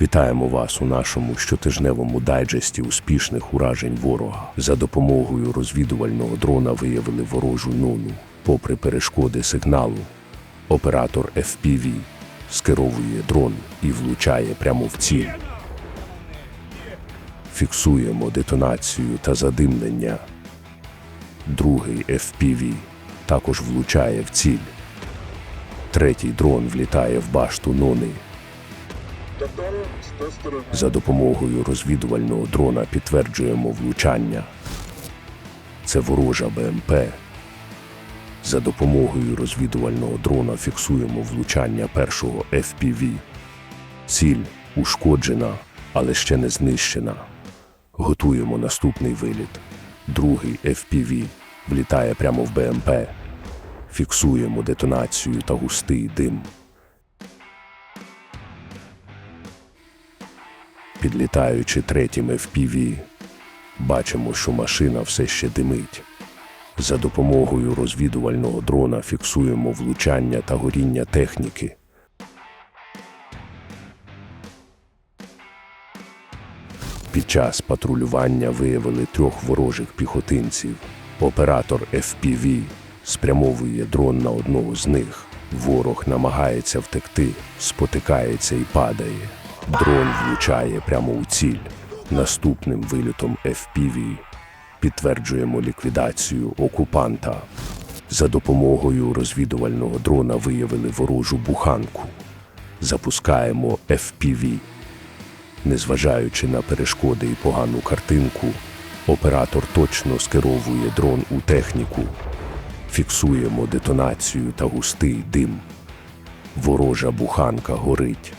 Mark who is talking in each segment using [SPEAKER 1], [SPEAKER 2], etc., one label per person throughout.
[SPEAKER 1] Вітаємо вас у нашому щотижневому дайджесті успішних уражень ворога. За допомогою розвідувального дрона виявили ворожу нону. Попри перешкоди сигналу, оператор FPV скеровує дрон і влучає прямо в ціль. Фіксуємо детонацію та задимлення. Другий FPV також влучає в ціль. Третій дрон влітає в башту нони. За допомогою розвідувального дрона підтверджуємо влучання. Це ворожа БМП. За допомогою розвідувального дрона фіксуємо влучання першого FPV. Ціль ушкоджена, але ще не знищена. Готуємо наступний виліт. Другий FPV влітає прямо в БМП. Фіксуємо детонацію та густий дим. Підлітаючи третім FPV, бачимо, що машина все ще димить. За допомогою розвідувального дрона фіксуємо влучання та горіння техніки. Під час патрулювання виявили трьох ворожих піхотинців. Оператор FPV спрямовує дрон на одного з них. Ворог намагається втекти, спотикається і падає. Дрон влучає прямо у ціль. Наступним вилітом FPV підтверджуємо ліквідацію окупанта. За допомогою розвідувального дрона виявили ворожу буханку. Запускаємо FPV. Незважаючи на перешкоди і погану картинку, оператор точно скеровує дрон у техніку. Фіксуємо детонацію та густий дим. Ворожа буханка горить.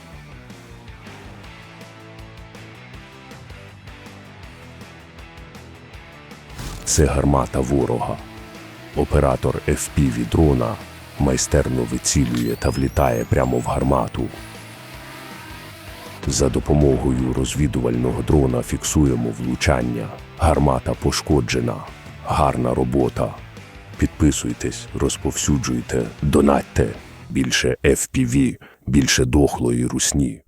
[SPEAKER 1] Це гармата ворога. Оператор FPV дрона майстерно вицілює та влітає прямо в гармату. За допомогою розвідувального дрона фіксуємо влучання. Гармата пошкоджена. Гарна робота. Підписуйтесь, розповсюджуйте, донатьте. Більше FPV, більше дохлої русні.